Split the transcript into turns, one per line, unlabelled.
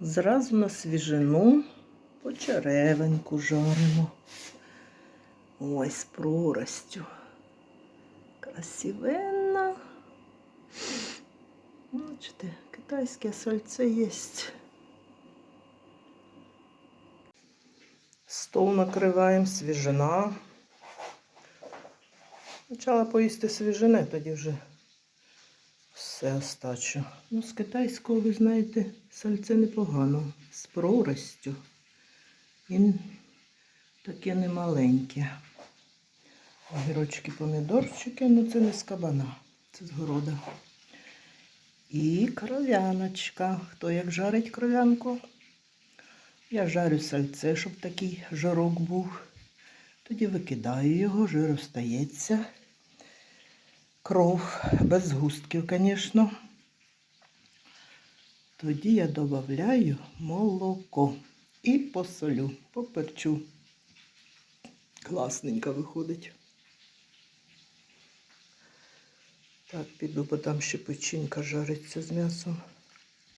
Зразу на свіжину по черевеньку жаримо. Ой, з проростю. Красивенна. Бачите, китайське сальце є. Стол накриваємо, свіжина. Почала поїсти свіжини, тоді вже все остачу. Ну, з китайського, ви знаєте, сальце непогано. З проростю. Він таке немаленьке. Огірочки, помідорчики, ну це не з кабана, це з города. І кров'яночка. Хто як жарить кров'янку? Я жарю сальце, щоб такий жирок був. Тоді викидаю його, жир остається. Кров без густків, звісно. Тоді я додаю молоко і посолю, поперчу. Класненько виходить. Так, піду, бо там ще печінка жариться з м'ясом.